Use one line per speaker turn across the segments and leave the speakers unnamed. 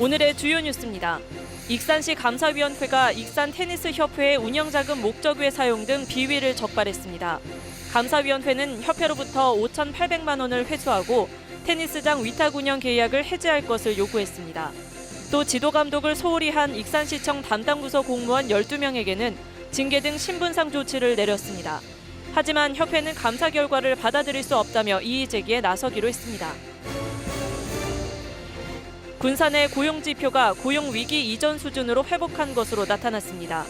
오늘의 주요 뉴스입니다. 익산시 감사위원회가 익산 테니스 협회의 운영자금 목적 외 사용 등 비위를 적발했습니다. 감사위원회는 협회로부터 5,800만 원을 회수하고 테니스장 위탁 운영 계약을 해지할 것을 요구했습니다. 또 지도 감독을 소홀히 한 익산시청 담당 부서 공무원 12명에게는 징계 등 신분상 조치를 내렸습니다. 하지만 협회는 감사 결과를 받아들일 수 없다며 이의 제기에 나서기로 했습니다. 군산의 고용 지표가 고용 위기 이전 수준으로 회복한 것으로 나타났습니다.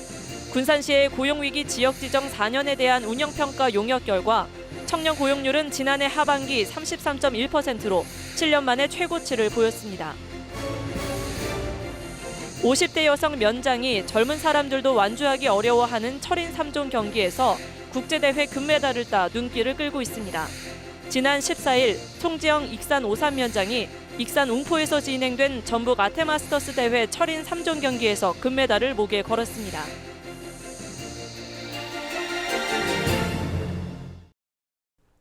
군산시의 고용 위기 지역 지정 4년에 대한 운영 평가 용역 결과 청년 고용률은 지난해 하반기 33.1%로 7년 만에 최고치를 보였습니다. 50대 여성 면장이 젊은 사람들도 완주하기 어려워하는 철인 3종 경기에서 국제대회 금메달을 따 눈길을 끌고 있습니다. 지난 14일 송지영 익산 오산 면장이 익산 웅포에서 진행된 전북 아테마스터스 대회 철인 3종 경기에서 금메달을 목에 걸었습니다.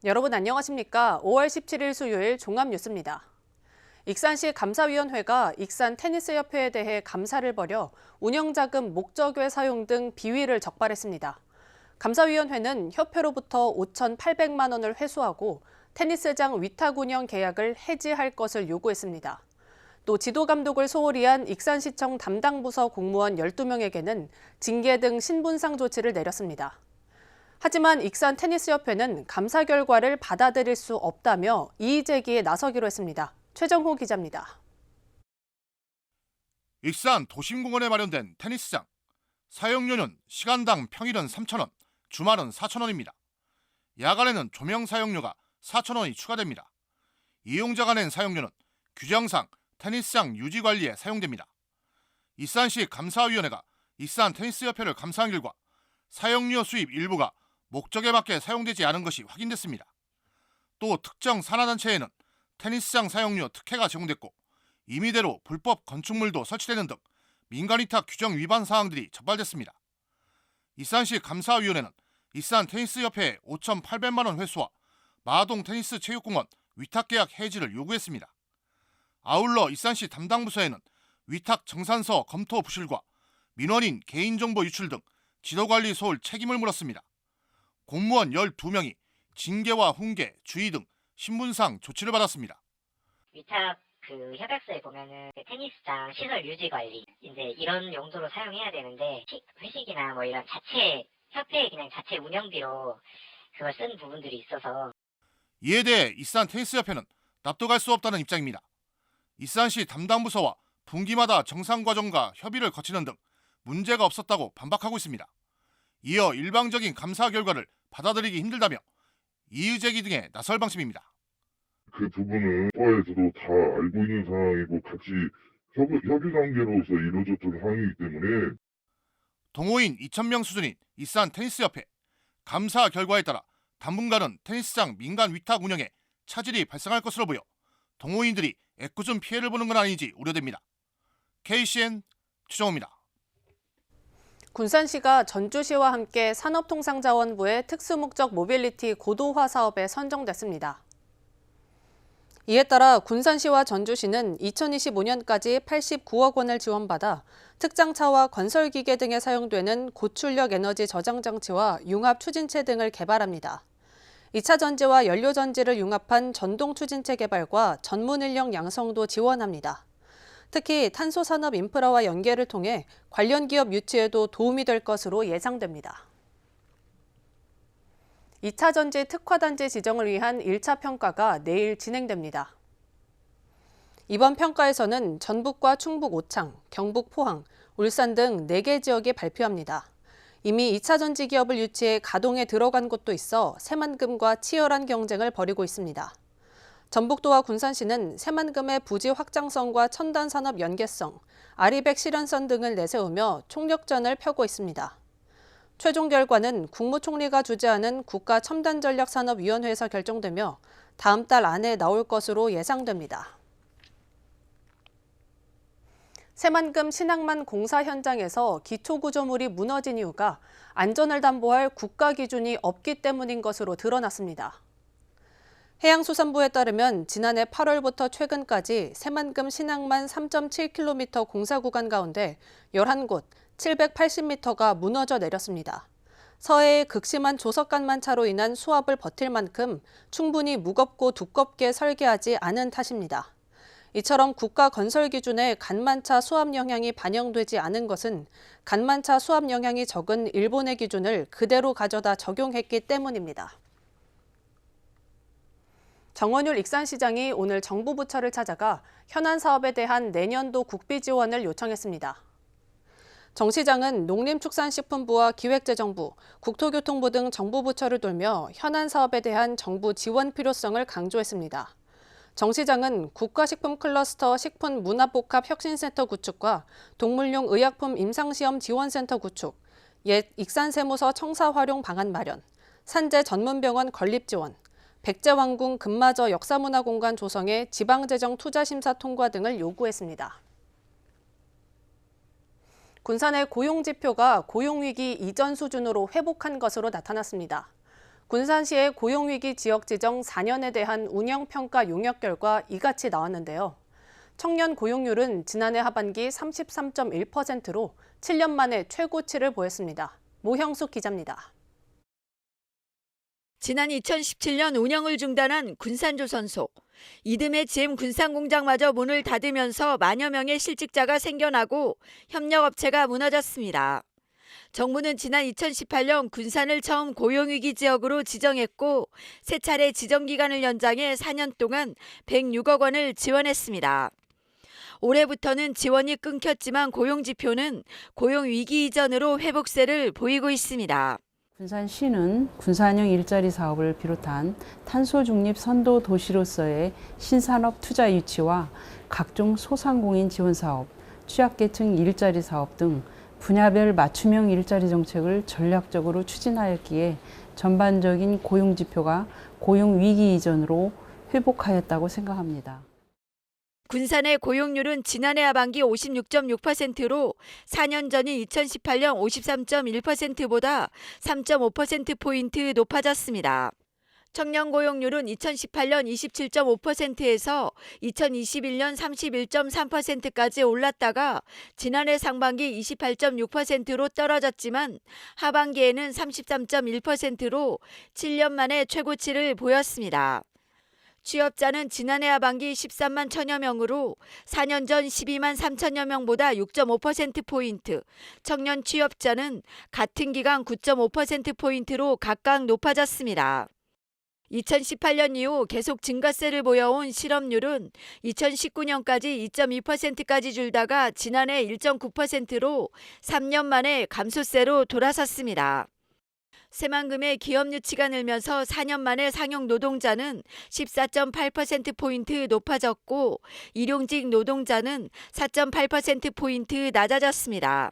여러분 안녕하십니까? 5월 17일 수요일 종합뉴스입니다. 익산시 감사위원회가 익산 테니스협회에 대해 감사를 벌여 운영자금 목적외 사용 등 비위를 적발했습니다. 감사위원회는 협회로부터 5,800만 원을 회수하고 테니스장 위탁 운영 계약을 해지할 것을 요구했습니다. 또 지도 감독을 소홀히 한 익산시청 담당 부서 공무원 12명에게는 징계 등 신분상 조치를 내렸습니다. 하지만 익산 테니스협회는 감사 결과를 받아들일 수 없다며 이의 제기에 나서기로 했습니다. 최정호 기자입니다.
익산 도심공원에 마련된 테니스장. 사용료는 시간당 평일은 3,000원, 주말은 4,000원입니다. 야간에는 조명 사용료가 4,000원이 추가됩니다. 이용자가 낸 사용료는 규정상 테니스장 유지 관리에 사용됩니다. 익산시 감사위원회가 익산 테니스협회를 감사한 결과 사용료 수입 일부가 목적에 맞게 사용되지 않은 것이 확인됐습니다. 또 특정 산하단체에는 테니스장 사용료 특혜가 제공됐고 임의대로 불법 건축물도 설치되는 등 민간위탁 규정 위반 사항들이 적발됐습니다. 익산시 감사위원회는 익산 테니스협회에 5,800만 원 회수와 마동 테니스 체육공원 위탁계약 해지를 요구했습니다. 아울러 익산시 담당 부서에는 위탁 정산서 검토 부실과 민원인 개인정보 유출 등 지도관리 소홀 책임을 물었습니다. 공무원 12명이 징계와 훈계, 주의 등 신분상 조치를 받았습니다.
위탁 그 협약서에 보면은 그 테니스장 시설 유지 관리 이제 이런 용도로 사용해야 되는데 시- 회식이나 뭐 이런 자체 협회 그냥 자체 운영비로 그걸 쓴 부분들이 있어서
이에 대해 익산 테니스협회는 납득할 수 없다는 입장입니다. 익산시 담당 부서와 분기마다 정상 과정과 협의를 거치는 등 문제가 없었다고 반박하고 있습니다. 이어 일방적인 감사 결과를 받아들이기 힘들다며 이의 제기 등에 나설 방침입니다.
그 부분은 과에서도 다 알고 있는 상황이고 같이 협의, 협의 관계로서 이루어졌던 상황이기 때문에
동호인 2,000명 수준인 익산 테니스협회 감사 결과에 따라 당분간은 테니스장 민간 위탁 운영에 차질이 발생할 것으로 보여 동호인들이 애꿎은 피해를 보는 건 아닌지 우려됩니다. KCN 추정호입니다.
군산시가 전주시와 함께 산업통상자원부의 특수목적 모빌리티 고도화 사업에 선정됐습니다. 이에 따라 군산시와 전주시는 2025년까지 89억 원을 지원받아 특장차와 건설기계 등에 사용되는 고출력 에너지 저장 장치와 융합 추진체 등을 개발합니다. 2차 전지와 연료 전지를 융합한 전동 추진체 개발과 전문 인력 양성도 지원합니다. 특히 탄소 산업 인프라와 연계를 통해 관련 기업 유치에도 도움이 될 것으로 예상됩니다. 2차 전지 특화단지 지정을 위한 1차 평가가 내일 진행됩니다. 이번 평가에서는 전북과 충북 오창, 경북 포항, 울산 등 4개 지역이 발표합니다. 이미 2차 전지 기업을 유치해 가동에 들어간 곳도 있어 새만금과 치열한 경쟁을 벌이고 있습니다. 전북도와 군산시는 새만금의 부지 확장성과 첨단 산업 연계성, 아리백 실현선 등을 내세우며 총력전을 펴고 있습니다. 최종 결과는 국무총리가 주재하는 국가첨단전략산업위원회에서 결정되며 다음 달 안에 나올 것으로 예상됩니다. 새만금 신항만 공사 현장에서 기초구조물이 무너진 이유가 안전을 담보할 국가 기준이 없기 때문인 것으로 드러났습니다. 해양수산부에 따르면 지난해 8월부터 최근까지 새만금 신항만 3.7km 공사 구간 가운데 11곳 780m가 무너져 내렸습니다. 서해의 극심한 조석간만차로 인한 수압을 버틸 만큼 충분히 무겁고 두껍게 설계하지 않은 탓입니다. 이처럼 국가 건설 기준에 간만차 수압 영향이 반영되지 않은 것은 간만차 수압 영향이 적은 일본의 기준을 그대로 가져다 적용했기 때문입니다. 정원율 익산시장이 오늘 정부 부처를 찾아가 현안 사업에 대한 내년도 국비 지원을 요청했습니다. 정 시장은 농림축산식품부와 기획재정부, 국토교통부 등 정부 부처를 돌며 현안 사업에 대한 정부 지원 필요성을 강조했습니다. 정 시장은 국가식품 클러스터 식품문화복합혁신센터 구축과 동물용 의약품 임상시험 지원센터 구축, 옛 익산세무서 청사 활용 방안 마련, 산재 전문병원 건립 지원, 백제왕궁 금마저 역사문화공간 조성의 지방재정 투자심사 통과 등을 요구했습니다. 군산의 고용지표가 고용위기 이전 수준으로 회복한 것으로 나타났습니다. 군산시의 고용위기 지역 지정 4년에 대한 운영평가 용역 결과 이같이 나왔는데요. 청년 고용률은 지난해 하반기 33.1%로 7년 만에 최고치를 보였습니다. 모형숙 기자입니다.
지난 2017년 운영을 중단한 군산조선소. 이듬해 GM 군산공장마저 문을 닫으면서 만여 명의 실직자가 생겨나고 협력업체가 무너졌습니다. 정부는 지난 2018년 군산을 처음 고용위기 지역으로 지정했고 세 차례 지정 기간을 연장해 4년 동안 106억 원을 지원했습니다. 올해부터는 지원이 끊겼지만 고용 지표는 고용 위기 이전으로 회복세를 보이고 있습니다.
군산시는 군산형 일자리 사업을 비롯한 탄소 중립 선도 도시로서의 신산업 투자 유치와 각종 소상공인 지원 사업, 취약계층 일자리 사업 등 분야별 맞춤형 일자리 정책을 전략적으로 추진하였기에 전반적인 고용 지표가 고용 위기 이전으로 회복하였다고 생각합니다.
군산의 고용률은 지난해 하반기 56.6%로 4년 전인 2018년 53.1%보다 3.5%포인트 높아졌습니다. 청년 고용률은 2018년 27.5%에서 2021년 31.3%까지 올랐다가 지난해 상반기 28.6%로 떨어졌지만 하반기에는 33.1%로 7년 만에 최고치를 보였습니다. 취업자는 지난해 하반기 13만 천여 명으로 4년 전 12만 3천여 명보다 6.5%포인트, 청년 취업자는 같은 기간 9.5%포인트로 각각 높아졌습니다. 2018년 이후 계속 증가세를 보여온 실업률은 2019년까지 2.2%까지 줄다가 지난해 1.9%로 3년 만에 감소세로 돌아섰습니다. 새만금의 기업 유치가 늘면서 4년 만에 상용 노동자는 14.8%포인트 높아졌고 일용직 노동자는 4.8%포인트 낮아졌습니다.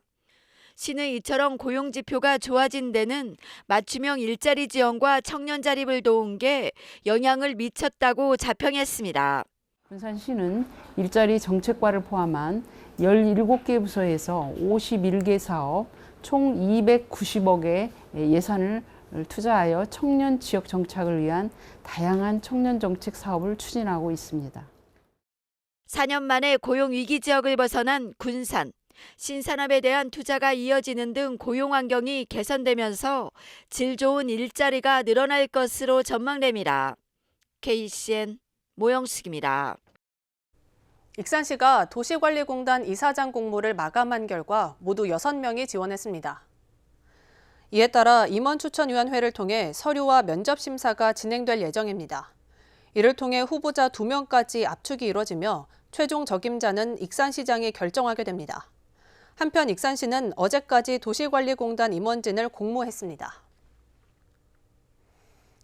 시는 이처럼 고용 지표가 좋아진 데는 맞춤형 일자리 지원과 청년 자립을 도운 게 영향을 미쳤다고 자평했습니다.
군산시는 일자리 정책과를 포함한 17개 부서에서 51개 사업 총 290억의 예산을 투자하여 청년 지역 정착을 위한 다양한 청년 정책 사업을 추진하고 있습니다.
4년 만에 고용 위기 지역을 벗어난 군산. 신산업에 대한 투자가 이어지는 등 고용 환경이 개선되면서 질 좋은 일자리가 늘어날 것으로 전망됩니다. KCN 모영숙입니다.
익산시가 도시관리공단 이사장 공모를 마감한 결과 모두 6명이 지원했습니다. 이에 따라 임원 추천위원회를 통해 서류와 면접 심사가 진행될 예정입니다. 이를 통해 후보자 2명까지 압축이 이뤄지며 최종 적임자는 익산시장이 결정하게 됩니다. 한편 익산시는 어제까지 도시관리공단 임원진을 공모했습니다.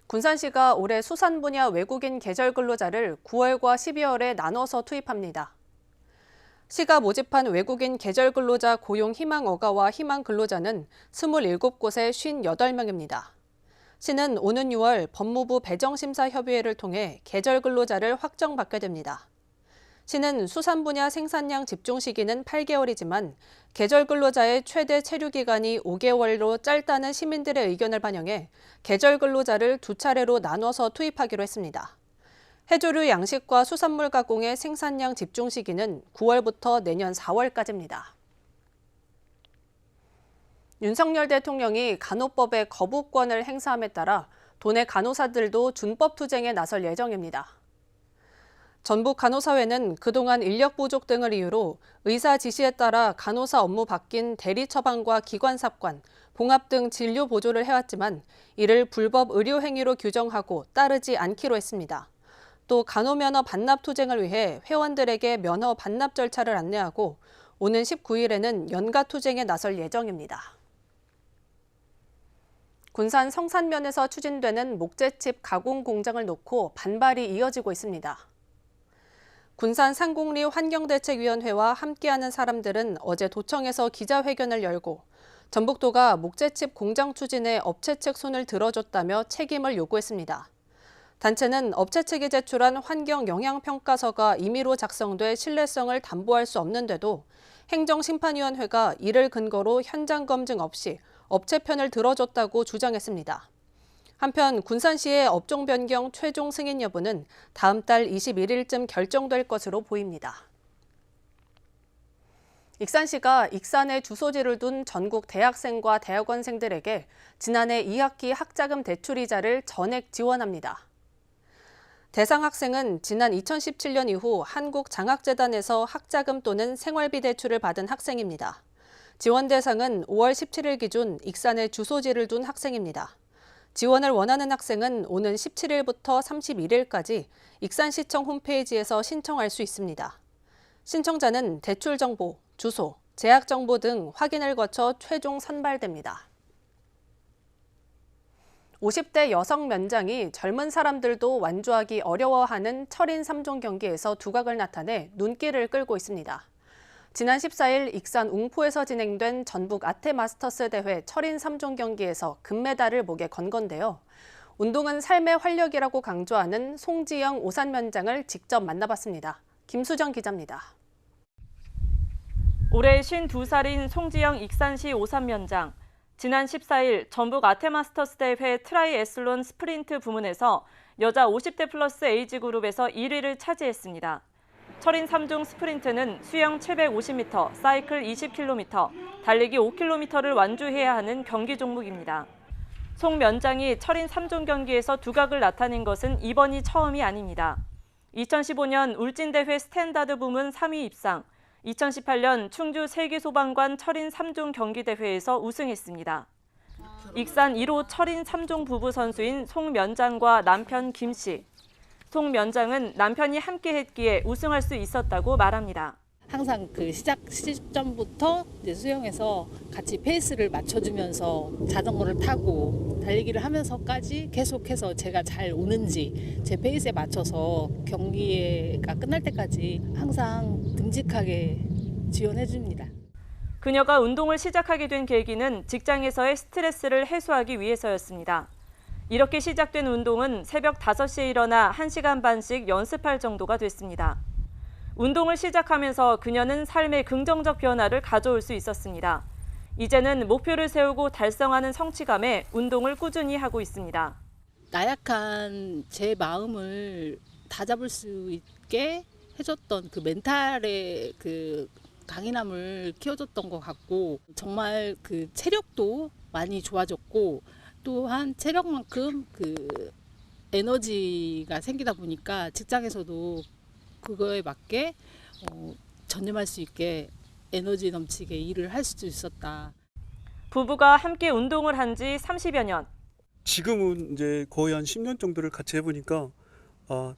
군산시가 올해 수산 분야 외국인 계절 근로자를 9월과 12월에 나눠서 투입합니다. 시가 모집한 외국인 계절 근로자 고용 희망 어가와 희망 근로자는 27곳에 58명입니다. 시는 오는 6월 법무부 배정심사협의회를 통해 계절 근로자를 확정받게 됩니다. 시는 수산 분야 생산량 집중 시기는 8개월이지만 계절 근로자의 최대 체류 기간이 5개월로 짧다는 시민들의 의견을 반영해 계절 근로자를 두 차례로 나눠서 투입하기로 했습니다. 해조류 양식과 수산물 가공의 생산량 집중 시기는 9월부터 내년 4월까지입니다. 윤석열 대통령이 간호법의 거부권을 행사함에 따라 도내 간호사들도 준법 투쟁에 나설 예정입니다. 전북 간호사회는 그동안 인력 부족 등을 이유로 의사 지시에 따라 간호사 업무 바뀐 대리 처방과 기관 삽관, 봉합 등 진료 보조를 해왔지만 이를 불법 의료 행위로 규정하고 따르지 않기로 했습니다. 또 간호 면허 반납 투쟁을 위해 회원들에게 면허 반납 절차를 안내하고 오는 19일에는 연가 투쟁에 나설 예정입니다. 군산 성산면에서 추진되는 목재칩 가공 공장을 놓고 반발이 이어지고 있습니다. 군산 상공리 환경대책위원회와 함께하는 사람들은 어제 도청에서 기자회견을 열고 전북도가 목재칩 공장 추진에 업체 측 손을 들어줬다며 책임을 요구했습니다. 단체는 업체 측이 제출한 환경 영향 평가서가 임의로 작성돼 신뢰성을 담보할 수 없는데도 행정심판위원회가 이를 근거로 현장 검증 없이 업체 편을 들어줬다고 주장했습니다. 한편 군산시의 업종 변경 최종 승인 여부는 다음 달 21일쯤 결정될 것으로 보입니다. 익산시가 익산에 주소지를 둔 전국 대학생과 대학원생들에게 지난해 2학기 학자금 대출 이자를 전액 지원합니다. 대상 학생은 지난 2017년 이후 한국장학재단에서 학자금 또는 생활비 대출을 받은 학생입니다. 지원 대상은 5월 17일 기준 익산에 주소지를 둔 학생입니다. 지원을 원하는 학생은 오는 17일부터 31일까지 익산시청 홈페이지에서 신청할 수 있습니다. 신청자는 대출 정보, 주소, 재학 정보 등 확인을 거쳐 최종 선발됩니다. 50대 여성 면장이 젊은 사람들도 완주하기 어려워하는 철인 3종 경기에서 두각을 나타내 눈길을 끌고 있습니다. 지난 14일 익산 웅포에서 진행된 전북 아태 마스터스 대회 철인 3종 경기에서 금메달을 목에 건 건데요. 운동은 삶의 활력이라고 강조하는 송지영 오산면장을 직접 만나봤습니다. 김수정 기자입니다.
올해 52살인 송지영 익산시 오산면장. 지난 14일 전북 아테마스터스 대회 트라이 애슬론 스프린트 부문에서 여자 50대 플러스 에이지 그룹에서 1위를 차지했습니다. 철인 3종 스프린트는 수영 750m, 사이클 20km, 달리기 5km를 완주해야 하는 경기 종목입니다. 송 면장이 철인 3종 경기에서 두각을 나타낸 것은 이번이 처음이 아닙니다. 2015년 울진대회 스탠다드 부문 3위 입상, 2018년 충주 세계소방관 철인 3종 경기대회에서 우승했습니다. 익산 1호 철인 3종 부부 선수인 송 면장과 남편 김 씨. 송 면장은 남편이 함께 했기에 우승할 수 있었다고 말합니다.
항상 그 시작 시점부터 이제 수영에서 같이 페이스를 맞춰주면서 자전거를 타고 달리기를 하면서까지 계속해서 제가 잘 오는지 제 페이스에 맞춰서 경기가 끝날 때까지 항상 듬직하게 지원해 줍니다.
그녀가 운동을 시작하게 된 계기는 직장에서의 스트레스를 해소하기 위해서였습니다. 이렇게 시작된 운동은 새벽 5시에 일어나 1시간 반씩 연습할 정도가 됐습니다. 운동을 시작하면서 그녀는 삶의 긍정적 변화를 가져올 수 있었습니다. 이제는 목표를 세우고 달성하는 성취감에 운동을 꾸준히 하고 있습니다.
나약한 제 마음을 다잡을 수 있게 해줬던 그 멘탈의 그 강인함을 키워줬던 것 같고 정말 그 체력도 많이 좋아졌고 또한 체력만큼 그 에너지가 생기다 보니까 직장에서도 그거에 맞게 어, 전념할 수 있게 에너지 넘치게 일을 할수 있었다.
부부가 함께 운동을 한 지 30여 년.
지금은 이제 거의 한 10년 정도를 같이 해보니까 아,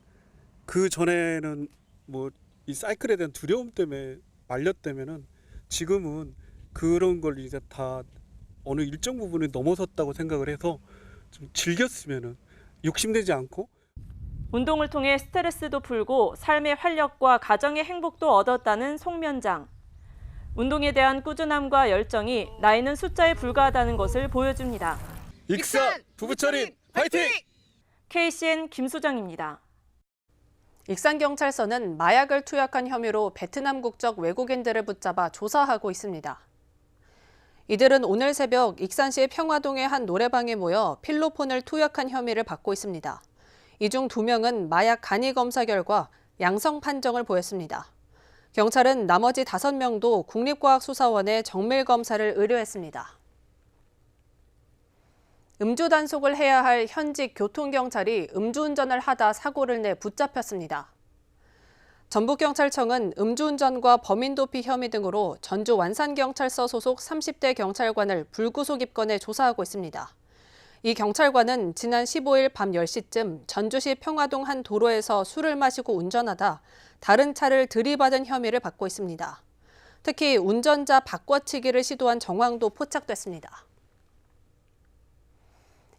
그 전에는 뭐 이 사이클에 대한 두려움 때문에 말렸다면은 지금은 그런 걸 이제 다 어느 일정 부분에 넘어섰다고 생각을 해서 좀 즐겼으면은 욕심내지 않고
운동을 통해 스트레스도 풀고 삶의 활력과 가정의 행복도 얻었다는 송면장. 운동에 대한 꾸준함과 열정이 나이는 숫자에 불과하다는 것을 보여줍니다.
익산 부부철인 파이팅!
KCN 김수정입니다.
익산경찰서는 마약을 투약한 혐의로 베트남 국적 외국인들을 붙잡아 조사하고 있습니다. 이들은 오늘 새벽 익산시 평화동의 한 노래방에 모여 필로폰을 투약한 혐의를 받고 있습니다. 이 중 두 명은 마약 간이 검사 결과 양성 판정을 보였습니다. 경찰은 나머지 다섯 명도 국립과학수사원에 정밀 검사를 의뢰했습니다. 음주 단속을 해야 할 현직 교통경찰이 음주운전을 하다 사고를 내 붙잡혔습니다. 전북경찰청은 음주운전과 범인도피 혐의 등으로 전주 완산경찰서 소속 30대 경찰관을 불구속 입건해 조사하고 있습니다. 이 경찰관은 지난 15일 밤 10시쯤 전주시 평화동 한 도로에서 술을 마시고 운전하다 다른 차를 들이받은 혐의를 받고 있습니다. 특히 운전자 바꿔치기를 시도한 정황도 포착됐습니다.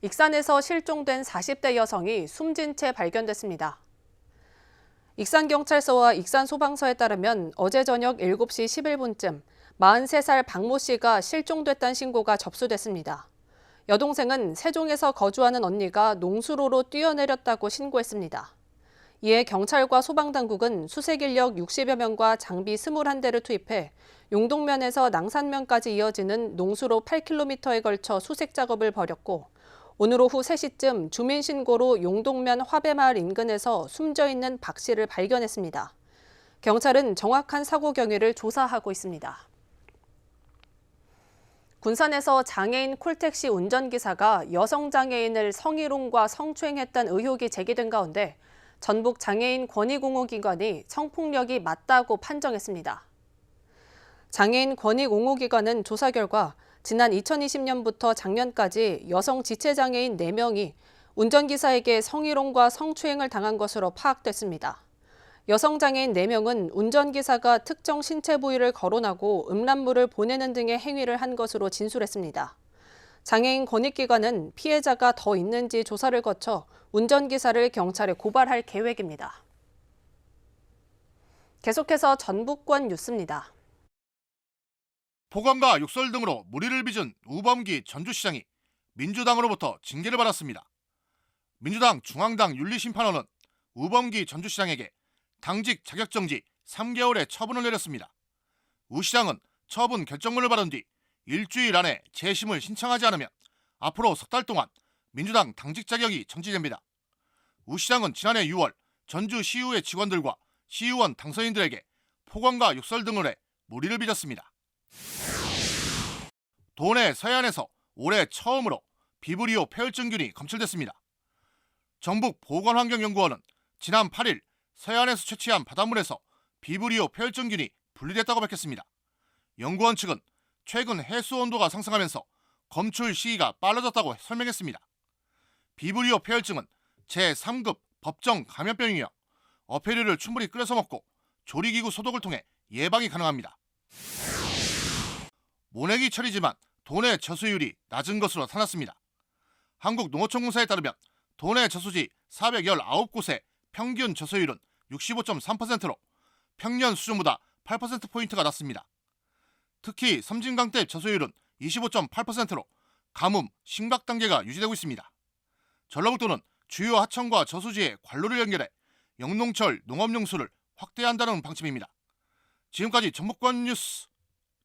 익산에서 실종된 40대 여성이 숨진 채 발견됐습니다. 익산경찰서와 익산소방서에 따르면 어제 저녁 7시 11분쯤 43살 박모 씨가 실종됐다는 신고가 접수됐습니다. 여동생은 세종에서 거주하는 언니가 농수로로 뛰어내렸다고 신고했습니다. 이에 경찰과 소방당국은 수색 인력 60여 명과 장비 21대를 투입해 용동면에서 낭산면까지 이어지는 농수로 8km에 걸쳐 수색 작업을 벌였고 오늘 오후 3시쯤 주민 신고로 용동면 화배마을 인근에서 숨져 있는 박 씨를 발견했습니다. 경찰은 정확한 사고 경위를 조사하고 있습니다. 군산에서 장애인 콜택시 운전기사가 여성 장애인을 성희롱과 성추행했다는 의혹이 제기된 가운데 전북 장애인 권익옹호기관이 성폭력이 맞다고 판정했습니다. 장애인 권익옹호기관은 조사 결과 지난 2020년부터 작년까지 여성 지체장애인 4명이 운전기사에게 성희롱과 성추행을 당한 것으로 파악됐습니다. 여성 장애인 4명은 운전기사가 특정 신체 부위를 거론하고 음란물을 보내는 등의 행위를 한 것으로 진술했습니다. 장애인 권익기관은 피해자가 더 있는지 조사를 거쳐 운전기사를 경찰에 고발할 계획입니다. 계속해서 전북권 뉴스입니다.
폭언과 욕설 등으로 무리를 빚은 우범기 전주시장이 민주당으로부터 징계를 받았습니다. 민주당 중앙당 윤리심판원은 우범기 전주시장에게 당직 자격정지 3개월의 처분을 내렸습니다. 우 시장은 처분 결정문을 받은 뒤 일주일 안에 재심을 신청하지 않으면 앞으로 석 달 동안 민주당 당직 자격이 정지됩니다. 우 시장은 지난해 6월 전주시의회 직원들과 시의원 당선인들에게 폭언과 욕설 등을 해 무리를 빚었습니다. 도내 서해안에서 올해 처음으로 비브리오 폐혈증균이 검출됐습니다. 전북 보건환경연구원은 지난 8일 서해안에서 채취한 바닷물에서 비브리오 폐혈증균이 분리됐다고 밝혔습니다. 연구원 측은 최근 해수 온도가 상승하면서 검출 시기가 빨라졌다고 설명했습니다. 비브리오 폐혈증은 제3급 법정 감염병이며 어패류를 충분히 끓여서 먹고 조리기구 소독을 통해 예방이 가능합니다. 모내기 철이지만 도내 저수율이 낮은 것으로 나타났습니다. 한국농어촌공사에 따르면 도내 저수지 419곳의 평균 저수율은 65.3%로 평년 수준보다 8%포인트가 낮습니다. 특히 섬진강대 저수율은 25.8%로 가뭄 심각 단계가 유지되고 있습니다. 전라북도는 주요 하천과 저수지의 관로를 연결해 영농철 농업용수를 확대한다는 방침입니다. 지금까지 전북권 뉴스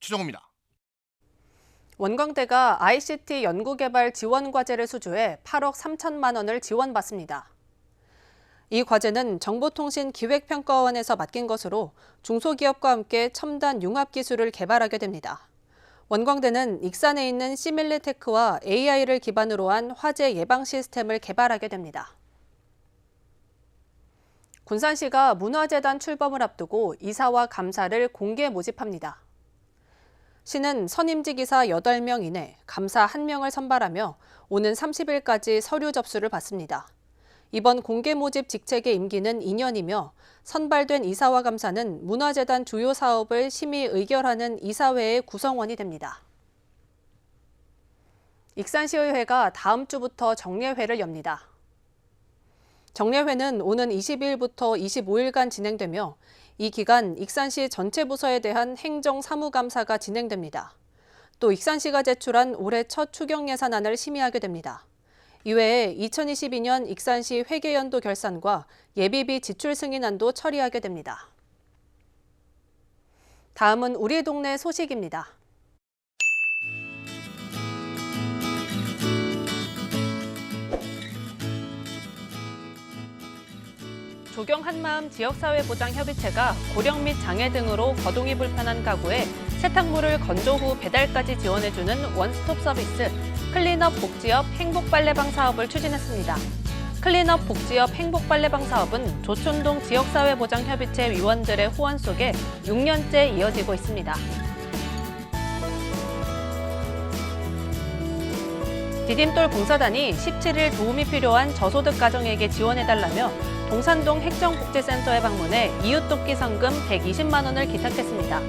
추정호입니다.
원광대가 ICT 연구개발 지원 과제를 수주해 8억 3천만 원을 지원받습니다. 이 과제는 정보통신기획평가원에서 맡긴 것으로 중소기업과 함께 첨단 융합 기술을 개발하게 됩니다. 원광대는 익산에 있는 시밀리테크와 AI를 기반으로 한 화재 예방 시스템을 개발하게 됩니다. 군산시가 문화재단 출범을 앞두고 이사와 감사를 공개 모집합니다. 시는 선임직 이사 8명 이내 감사 1명을 선발하며 오는 30일까지 서류 접수를 받습니다. 이번 공개 모집 직책의 임기는 2년이며 선발된 이사와 감사는 문화재단 주요 사업을 심의 의결하는 이사회의 구성원이 됩니다. 익산시의회가 다음 주부터 정례회를 엽니다. 정례회는 오는 20일부터 25일간 진행되며 이 기간 익산시 전체 부서에 대한 행정 사무감사가 진행됩니다. 또 익산시가 제출한 올해 첫 추경 예산안을 심의하게 됩니다. 이외에 2022년 익산시 회계연도 결산과 예비비 지출 승인안도 처리하게 됩니다. 다음은 우리 동네 소식입니다. 조경 한마음 지역사회보장협의체가 고령 및 장애 등으로 거동이 불편한 가구에 세탁물을 건조 후 배달까지 지원해주는 원스톱 서비스 클린업 복지업 행복빨래방 사업을 추진했습니다. 클린업 복지업 행복빨래방 사업은 조촌동 지역사회보장협의체 위원들의 후원 속에 6년째 이어지고 있습니다. 디딤돌 봉사단이 17일 도움이 필요한 저소득 가정에게 지원해달라며 동산동 행정복지센터에 방문해 이웃돕기 성금 120만 원을 기탁했습니다.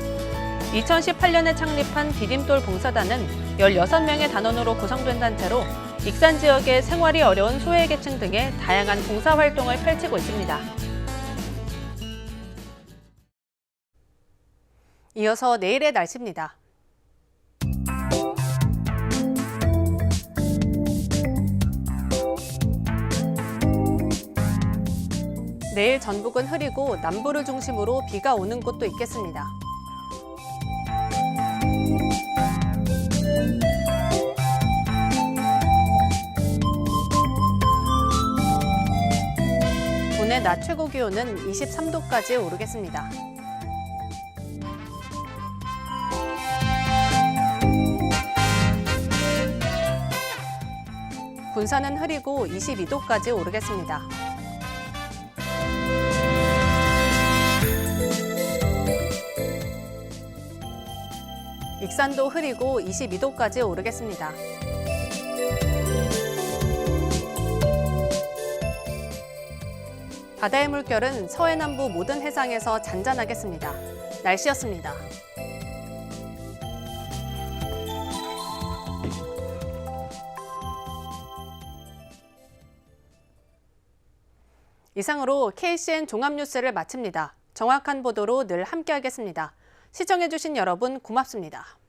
2018년에 창립한 디딤돌 봉사단은 16명의 단원으로 구성된 단체로 익산 지역의 생활이 어려운 소외계층 등의 다양한 봉사활동을 펼치고 있습니다. 이어서 내일의 날씨입니다. 내일 전북은 흐리고 남부를 중심으로 비가 오는 곳도 있겠습니다. 오늘 낮 최고 기온은 23도까지 오르겠습니다. 군산은 흐리고 22도까지 오르겠습니다. 익산도 흐리고 22도까지 오르겠습니다. 바다의 물결은 서해 남부 모든 해상에서 잔잔하겠습니다. 날씨였습니다. 이상으로 KCN 종합뉴스를 마칩니다. 정확한 보도로 늘 함께하겠습니다. 시청해주신 여러분 고맙습니다.